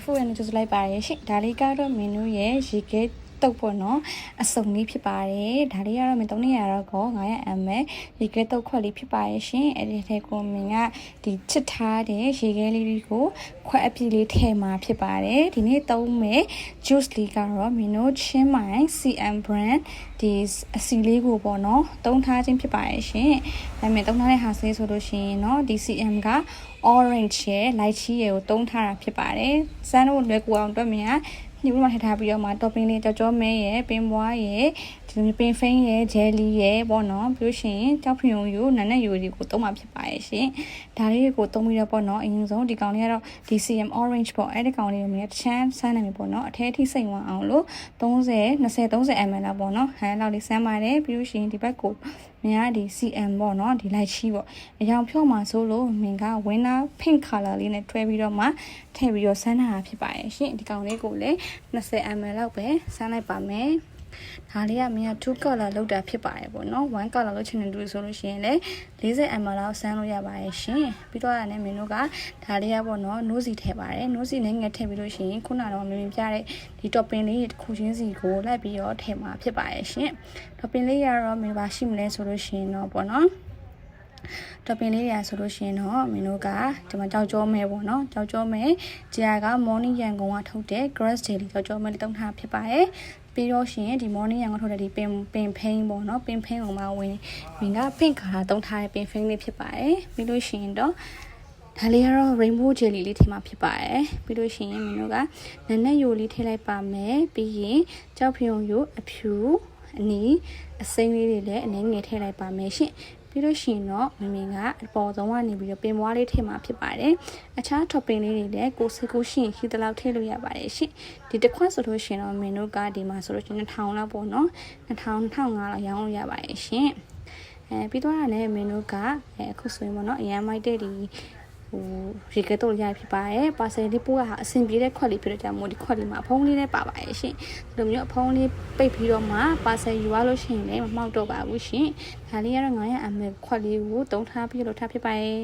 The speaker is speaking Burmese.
F4 ရနေကြလိုက်ပါရရှင်ဒါလေးကတော့မင်းတို့ရဲ့ရေခဲ တုပ်ပေါ့နော်အစုံလေးဖြစ်ပါတယ်ဒါလေးကတော့မင်း300ရောကော900 ml ရေခဲတုပ်ခွက်လေးဖြစ်ပါရဲ့ရှင်အဲ့ဒီထဲကိုမင်းကဒီချစ်ထားတဲ့ရေခဲလေးတွေကိုခွက်အပြည့်လေးထည့်မှာဖြစ်ပါတယ်ဒီနေ့သုံးမယ် juice လေးကတော့မင်းတို့ချင်းမိုင် CM brand ဒီအစီလေးကိုပေါ့နော်တုံးထားခြင်းဖြစ်ပါရဲ့ရှင်ဒါပေမဲ့တုံးထားတဲ့ဟာဆေးဆိုလို့ရှိရင်เนาะဒီ CM က orange ရဲ့ light ချီရဲ့ကိုတုံးထားတာဖြစ်ပါတယ်စမ်းလို့လွယ်ကူအောင်အတွက်မြင် ညှို့မှထည့်ထားပြီးတော့မှ topping လေးကြောကြောမဲရဲ့ပင်ပွားရဲ့ ဒီလိုပင်ဖိန်းရဲ့ jelly ရဲ့ပေါ့နော်ပြီးလို့ရှိရင်ကြောက်ဖြူယုံယူနန်းနဲ့ယူတွေကိုသုံးမှာဖြစ်ပါရဲ့ရှင်ဒါလေးကိုသုံးပြီးတော့ပေါ့နော်အရင်ဆုံးဒီကောင်လေးကတော့ DCM orange ပေါ့အဲ့ဒီကောင်လေးကိုမြင်တချမ်းဆန်းနေပြီပေါ့နော်အထဲထိစိတ်ဝင်အောင်လို့30 20 30 ml လောက်ပေါ့နော်ဟဲလောက်လေးဆန်းပါတယ်ပြီးလို့ရှိရင်ဒီဘက်ကိုမင်းကဒီ CM ပေါ့နော်ဒီ light ချီပေါ့အရောင်ဖြော့မှာဆိုလို့မင်းက winner pink color လေးနဲ့တွဲပြီးတော့မှထည့်ပြီးတော့ဆန်းတာဖြစ်ပါရဲ့ရှင်ဒီကောင်လေးကိုလည်း20 ml လောက်ပဲဆန်းလိုက်ပါမယ် ဒါလေးကမင်းက2 color လောက်တာဖြစ်ပါတယ်ပေါ့နော်1 color လောက်ချင်တယ်တူဆိုလို့ရှိရင်လည်း40 ml လောက်ဆန်းလို့ရပါရဲ့ရှင်ပြီးတော့လည်းမင်းတို့ကဒါလေးကပေါ့နော်နိုးစီထည့်ပါတယ်နိုးစီနဲ့ငက်ထည့်ပြီးလို့ရှိရင်ခုနကတော့မင်းပြတဲ့ဒီ topping လေးတစ်ခုချင်းစီကိုလိုက်ပြီးတော့ထည့်မှာဖြစ်ပါရဲ့ရှင် topping လေးကတော့မင်းပါရှိမလဲဆိုလို့ရှိရင်တော့ပေါ့နော် တော်ပင်လေးတွေဆိုလို့ရှိရင်တော့မင်းတို့ကဒီမှာကြောက်ကြောမဲပေါ့နော်ကြောက်ကြောမဲကြာက morning ရန်ကုန်ကထုတ်တဲ့ grass daily ကြောက်ကြောမဲလေးတုံးထားဖြစ်ပါတယ်ပြီးတော့ရှင်ဒီ morning ရန်ကုန်ထုတ်တဲ့ဒီပင်ပင်ဖိန်းပေါ့နော်ပင်ဖိန်းကိုမှဝင်ဝင်က pink ခါတုံးထားတဲ့ပင်ဖိန်းလေးဖြစ်ပါတယ်ပြီးလို့ရှိရင်တော့ဒါလေးကတော့ rainbow jelly လေးထည့်မှာဖြစ်ပါတယ်ပြီးလို့ရှိရင်မင်းတို့ကနက်နက်ယိုလေးထည့်လိုက်ပါမယ်ပြီးရင်ကြောက်ဖြုံယိုအဖြူအနီးအစိမ်းလေးတွေလည်းအနည်းငယ်ထည့်လိုက်ပါမယ်ရှင် ပြီးလို့ရှိရင်တော့မမင်ကအပေါ်ဆုံးကနေပြီးတော့ပင်ပွားလေးထည့်မှာဖြစ်ပါတယ်အခြား topping လေးတွေလည်းကိုစိကိုရှိရင်ရှိသလောက်ထည့်လို့ရပါတယ်ရှင်ဒီတစ်ခွက်ဆိုလို့ရှိရင်တော့မင်းတို့ကဒီမှာဆိုလို့ရှိရင်1000လောက်ပေါ့နော်2000 1500လောက်ရောင်းလို့ရပါတယ်ရှင်အဲပြီးတော့လည်းမင်းတို့ကအဲအခုဆိုရင်ပေါ့နော်အရန်မိုက်တဲ့ဒီ ဟိုရေကဲတော့ရဖြစ်ပါတယ်ပါဆယ်လေးပို့ရဟာအဆင်ပြေတဲ့ခွက်လေးဖြစ်တဲ့ကြောင့်မို့ဒီခွက်လေးမှာဖုံးလေးနဲ့ပါပါရဲ့ရှင်ဒီလိုမျိုးအဖုံးလေးပိတ်ပြီးတော့မှပါဆယ်ယူရလို့ရှိရင်လည်းမမှောက်တော့ပါဘူးရှင်ဒါလေးကတော့900 ml ခွက်လေးကိုတုံးထားပြီးလို့ထားဖြစ်ပါရဲ့